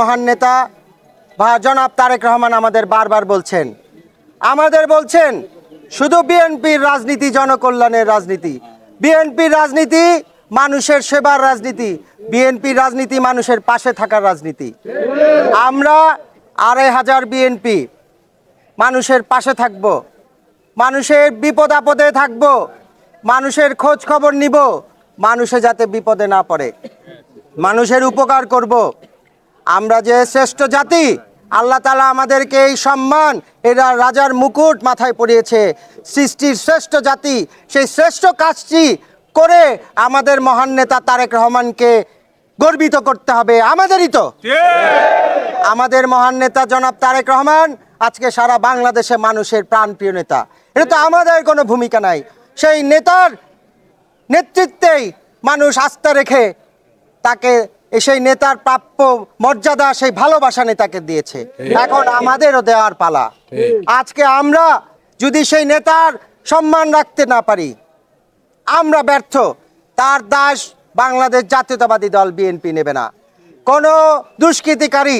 মহান নেতা বা জনাব তারেক রহমান আমাদের বারবার বলছেন। আমাদের বলছেন, শুধু বিএনপির রাজনীতি জনকল্যাণের রাজনীতি। বিএনপির রাজনীতি মানুষের সেবার রাজনীতি। বিএনপির রাজনীতি মানুষের পাশে থাকার রাজনীতি। আমরা আড়াই হাজার বিএনপি মানুষের পাশে থাকব। মানুষের বিপদ আপদে থাকব। মানুষের খোঁজ খবর নিব। মানুষে যাতে বিপদে না পড়ে। মানুষের উপকার করব। আমরা যে শ্রেষ্ঠ জাতি আল্লাহ তালা আমাদেরকে এই সম্মান এরা রাজার মুকুট মাথায় পরিয়েছে। সৃষ্টির শ্রেষ্ঠ জাতি সেই শ্রেষ্ঠ কাজটি করে আমাদের মহান নেতা তারেক রহমানকে গর্বিত করতে হবে। আমাদেরই তো। আমাদের মহান নেতা জনাব তারেক রহমান আজকে সারা বাংলাদেশে মানুষের প্রাণপ্রিয় নেতা। এটা তো আমাদের কোনো ভূমিকা নাই। সেই নেতার নেতৃত্বেই মানুষ আস্থা রেখে তাকে সেই নেতার প্রাপ্য মর্যাদা সেই ভালোবাসা নেতাকে দিয়েছে। এখন আমাদেরও দেওয়ার পালা। আজকে আমরা যদি সেই নেতার সম্মান রাখতে না পারি আমরা ব্যর্থ। তার দাস বাংলাদেশ জাতীয়তাবাদী দল বিএনপি নেবে না। কোনো দুষ্কৃতিকারী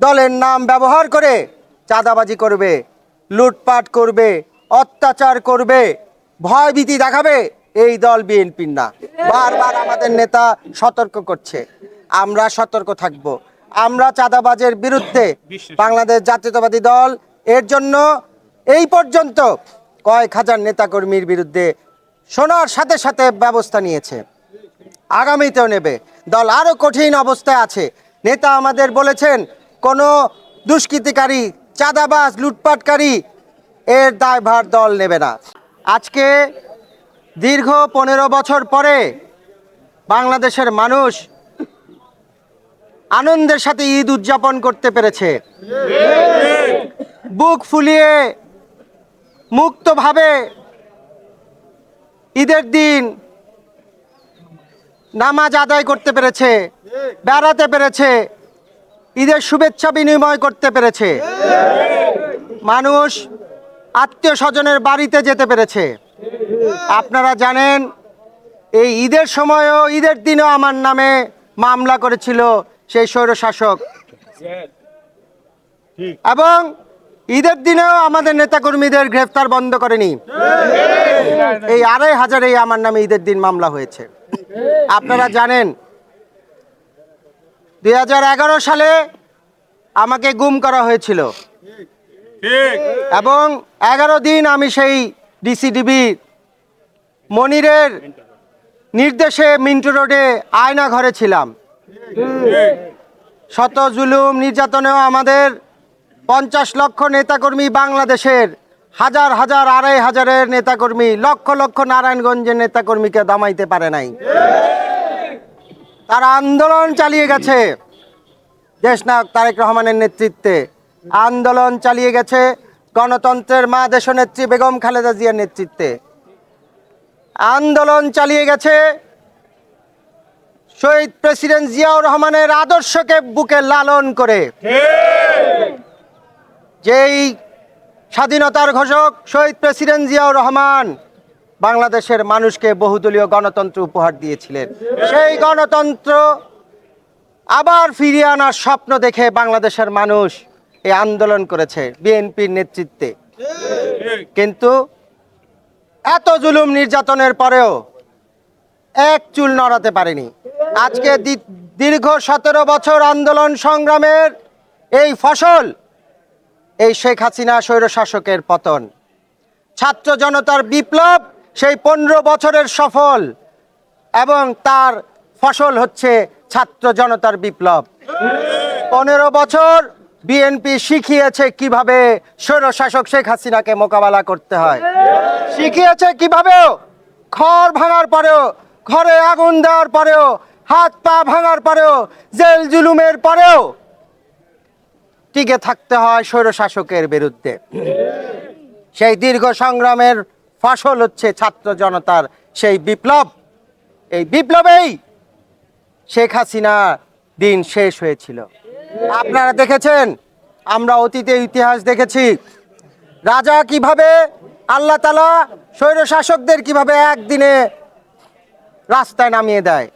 দলের নাম ব্যবহার করে চাঁদাবাজি করবে লুটপাট করবে অত্যাচার করবে ভয়ভীতি দেখাবে এই দল বিএনপির না। বারবার আমাদের নেতা সতর্ক করছে। আমরা সতর্ক থাকব। আমরা চাঁদাবাজের বিরুদ্ধে বাংলাদেশ জাতীয়তাবাদী দল এর জন্য এই পর্যন্ত কয়েক হাজার নেতাকর্মীর বিরুদ্ধে শোনার সাথে সাথে ব্যবস্থা নিয়েছে। আগামীতেও নেবে। দল আরও কঠিন অবস্থায় আছে। নেতা আমাদের বলেছেন কোনো দুষ্কৃতিকারী চাঁদাবাজ লুটপাটকারী এর দায়ভার দল নেবে না। আজকে দীর্ঘ পনেরো বছর পরে বাংলাদেশের মানুষ আনন্দের সাথে ঈদ উদযাপন করতে পেরেছে। বুক ফুলিয়ে, মুক্তভাবে ঈদের দিন নামাজ আদায় করতে পেরেছে, বেড়াতে পেরেছে, ঈদের শুভেচ্ছা বিনিময় করতে পেরেছে। মানুষ আত্মীয় স্বজনের বাড়িতে যেতে পেরেছে। আপনারা জানেন, এই ঈদের সময়ও, ঈদের দিনও আমার নামে মামলা করেছিল সেই স্বৈরশাসক। এবং ঈদের দিনেও আমাদের নেতাকর্মীদের গ্রেফতার বন্ধ করেনি। এই আড়াই হাজারেই আমার নামে ঈদের দিন মামলা হয়েছে। আপনারা জানেন দু হাজার এগারো সালে আমাকে গুম করা হয়েছিল। এবং এগারো দিন আমি সেই ডিসিডিবি মনিরের নির্দেশে মিন্টু রোডে আয়না ঘরে ছিলাম। শত জুলুম নির্যাতনেও আমাদের পঞ্চাশ লক্ষ নেতাকর্মী বাংলাদেশের হাজার হাজার আড়াই হাজারের নেতাকর্মী, লক্ষ লক্ষ নারায়ণগঞ্জের নেতাকর্মীকে দামাইতে পারে নাই। তারা আন্দোলন চালিয়ে গেছে। দেশনায়ক তারেক রহমানের নেতৃত্বে আন্দোলন চালিয়ে গেছে। গণতন্ত্রের মা দেশনেত্রী বেগম খালেদা জিয়ার নেতৃত্বে। আন্দোলন চালিয়ে গেছে। শহীদ প্রেসিডেন্ট জিয়াউর রহমানের আদর্শকে বুকে লালন করে। যেই স্বাধীনতার ঘোষক শহীদ প্রেসিডেন্ট জিয়াউর রহমান বাংলাদেশের মানুষকে বহুদলীয় গণতন্ত্র উপহার দিয়েছিলেন। সেই গণতন্ত্র আবার ফিরিয়ে আনার স্বপ্ন দেখে বাংলাদেশের মানুষ এই আন্দোলন করেছে বিএনপির নেতৃত্বে। কিন্তু এত জুলুম নির্যাতনের পরেও এক চুল নড়াতে পারেনি। আজকে দীর্ঘ সতেরো বছর আন্দোলন সংগ্রামের এই ফসল, এই শেখ হাসিনা স্বৈরশাসকের পতন। ছাত্র জনতার বিপ্লব, সেই পনেরো বছরের সফল এবং তার ফসল হচ্ছে ছাত্র জনতার বিপ্লব। পনেরো বছর বিএনপি শিখিয়েছে কীভাবে স্বৈরশাসক শেখ হাসিনাকে মোকাবেলা করতে হয়। শিখিয়েছে কিভাবেও খড় ভাঙার পরেও, ঘরে আগুন দেওয়ার পরেও, হাত পা ভাঙার পরেও, জেল জুলুমের পরেও টিকে থাকতে হয় স্বৈরশাসকের বিরুদ্ধে। সেই দীর্ঘ সংগ্রামের ফসল হচ্ছে ছাত্র জনতার সেই বিপ্লব। এই বিপ্লবেই শেখ হাসিনা দিন শেষ হয়েছিল। আপনারা দেখেছেন? আমরা অতীতে ইতিহাস দেখেছি। রাজা কীভাবে, আল্লাহ তালা স্বৈর শাসকদের কীভাবে একদিনে রাস্তায় নামিয়ে দেয়?